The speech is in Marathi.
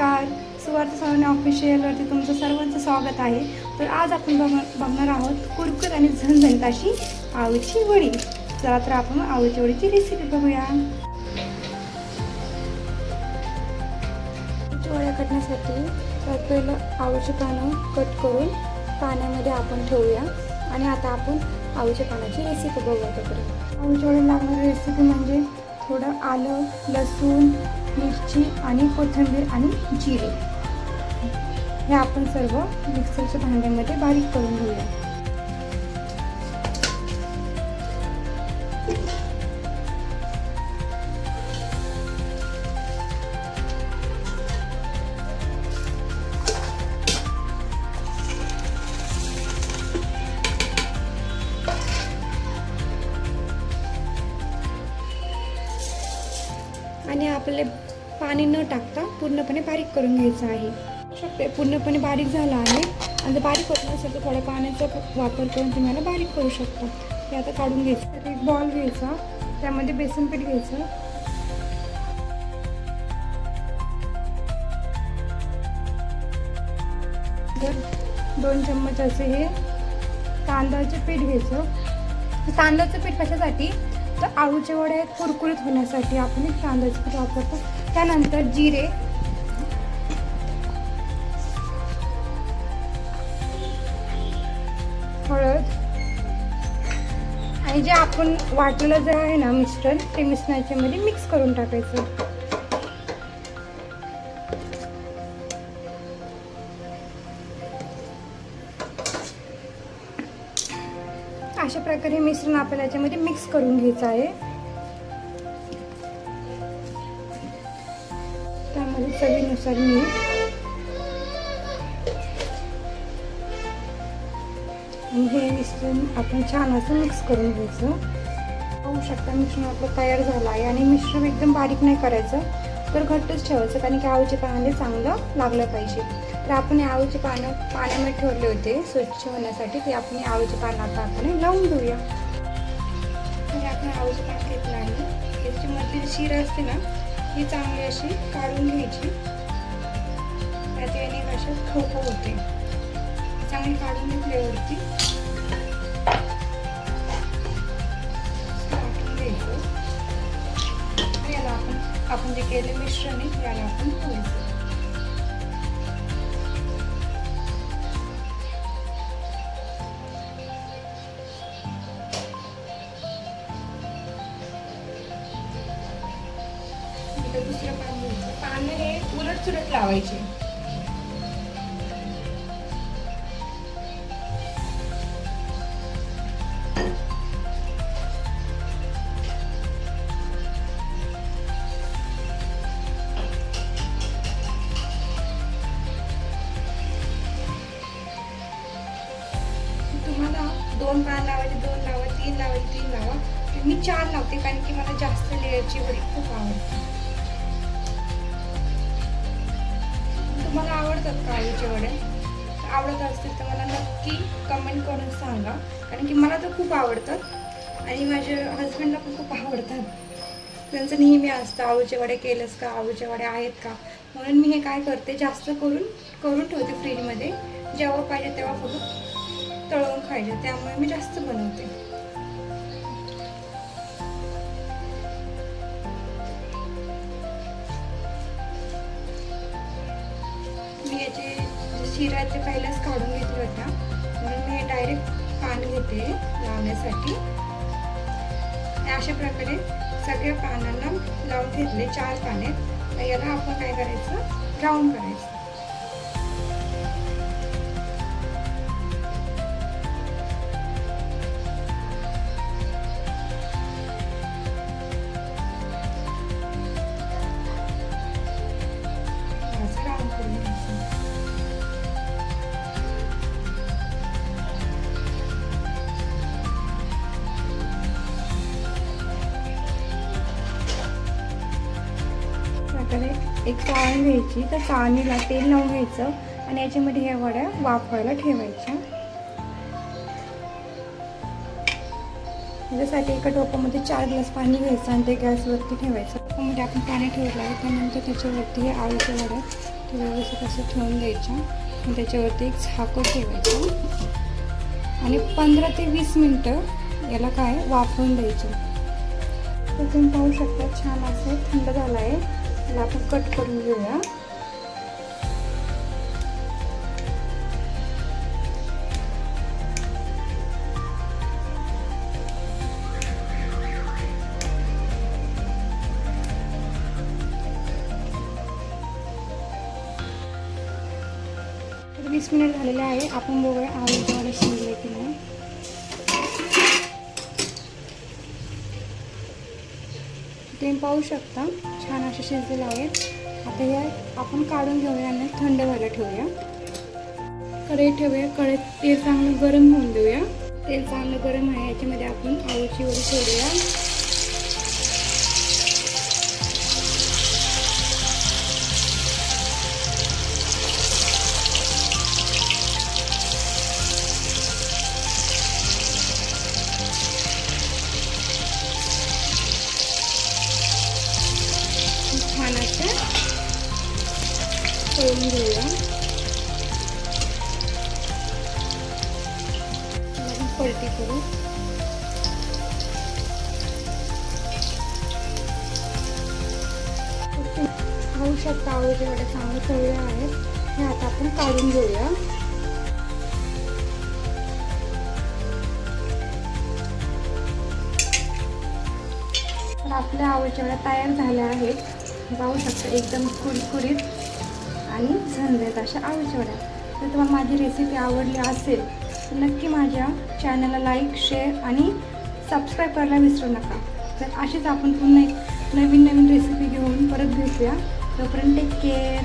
नमस्कार. सुवार्थ सवने ऑफिशियलवरती तुमचं सर्वांचं स्वागत आहे. तर आज आपण बघ बघणार आहोत कुरकुर आणि झणझणीत अशी आळूची वडी. चला तर आपण आळूची वडीची रेसिपी बघूया. वड्या करण्यासाठी सर्वात पहिलं आळूची पानं कट करून पाण्यामध्ये आपण ठेवूया. आणि आता आपण आळूच्या पानाची रेसिपी बघूया तोपर्यंत. आळूच्या वड्या लागणारी रेसिपी म्हणजे थोडं आलं लसूण मिरची आणि कोथिंबीर आणि जिरे. हे आपण सर्व मिक्सरच्या भांड्यामध्ये बारीक करून घेऊया. आणि आपले पाणी न टाकता पूर्णपणे बारीक करून घ्यायचं आहे. शकते पूर्णपणे बारीक झाला आहे. आणि जर बारीक होत नसेल तर थोड्या पाण्याचा वापर करून तुम्हाला बारीक करू शकता. हे आता काढून घ्यायचं. तर एक बॉल घ्यायचा. त्यामध्ये बेसन पीठ घ्यायचं. तर दोन चम्मच असे हे तांदळाचे पीठ घ्यायचं. तांदळाचं पीठ कशासाठी? तर आळूचे वडे कुरकुरीत होण्यासाठी आपण एक तांदळाचं पीठ वापरतो. त्यानंतर जिरे. हळद. आणि जे आपण वाटलेलं जे आहे ना मिश्रण ते मिश्रणाच्यामध्ये मिक्स करून टाकायचं. अशा प्रकारे हे मिश्रण आपल्याला याच्यामध्ये मिक्स करून घ्यायचं आहे. आणि चवीनुसार मी आणि हे मिश्रण आपण छान असं मिक्स करून घ्यायचं. पाहू शकता मिश्रण आपलं तयार झालं आहे आणि मिश्रण एकदम बारीक नाही करायचं तर घट्टच ठेवायचं कारण की आवळीचे पानाला चांगलं लागलं पाहिजे. तर आपण आवळीचे पानं पाण्यामध्ये ठेवले होते स्वच्छ होण्यासाठी ते आपण आवळीचे पानं आता आपण लावून घेऊया. म्हणजे आपण आवळीचे पान घेतलं आहे. याची मधली शिर असते ना ही चांगली अशी काढून घ्यायची. त्यात याने कशा खो होते. चांगली काढून घेतल्यावरती वाटून घ्यायचं. याला आपण आपण जे केले मिश्रण आहे याला आपण ठेवायचं आणि हे उलट सुलट लावायचे. तुम्हाला दोन पान लावायचे दोन लावा तीन लावायचे तीन लावा. मी चार लावते कारण की मला जास्त लेअरची वडी खूप आवडते. आवडतात का आईचे वडे? आवडत असतील तर मला नक्की कमेंट करून सांगा. कारण की मला तर खूप आवडतात आणि माझ्या हस्बंडला पण खूप आवडतात. त्यांचं नेहमी असतं आऊचे वडे केलंस का? आऊचे वडे आहेत का? म्हणून मी हे काय करते जास्त करून करून ठेवते फ्रीजमध्ये जेव्हा पाहिजे तेव्हा फक्त तळून खायचे. त्यामुळे मी जास्त बनवते. मी याचे शिराचे पहिल्याच काढून घेतले होता. म्हणून मी डायरेक्ट पान घेते लावण्यासाठी. अशा प्रकारे सगळ्या पानांना लावून घेतले चार पाने. याला आपण काय करायचं? राऊंड करायचं. प्रकारे एक चाळण घ्यायची. तर चाळणीला तेल लावून घ्यायचं आणि याच्यामध्ये ह्या वड्या वाफवायला ठेवायच्या. त्याच्यासाठी एका टोपामध्ये चार ग्लास पाणी घ्यायचं आणि ते गॅसवरती ठेवायचं. टोपामध्ये आपण पाणी ठेवलं आहे. त्यानंतर त्याच्यावरती हे आळूच्या वड्या ते व्यवस्थित असं ठेवून द्यायच्या. आणि त्याच्यावरती एक झाकण ठेवायचं. आणि पंधरा ते वीस मिनटं याला काय वाफवून द्यायचं. तर तुम्ही पाहू शकता छान असं थंड झालं आहे. त्याला आपण कट करून घेऊया. तर वीस मिनिट झालेले आहे. आपण बघूया आवडीच्या वडे शिजले की नाही तुम्ही पाहू शकता. छान असे शिजलेले आहेत आता या आपण काढून घेऊया आणि थंड व्हायला ठेवूया. कढई ठेवूया. कढईत तेल चांगलं गरम होऊन देऊया. तेल चांगलं गरम आहे याच्यामध्ये आपण आळूची वडी सोडूया. तळून घेऊया पलटी करू. खाऊ शकता आवडीचे वडे चांगले तळले आहेत हे आता आपण काढून घेऊया. आपल्या आवडच्या वड्या तयार झाल्या आहेत. पाहू शकता एकदम कुरकुरीत. आणि झणझणीत अशा आवडीच्या जर तुम्हाला माझी रेसिपी आवडली असेल तर नक्की माझ्या चॅनलला लाईक शेअर आणि सबस्क्राईब करायला विसरू नका. तर अशीच आपण पुन्हा एक नवीन नवीन रेसिपी घेऊन परत भेटूया. तोपर्यंत टेक केअर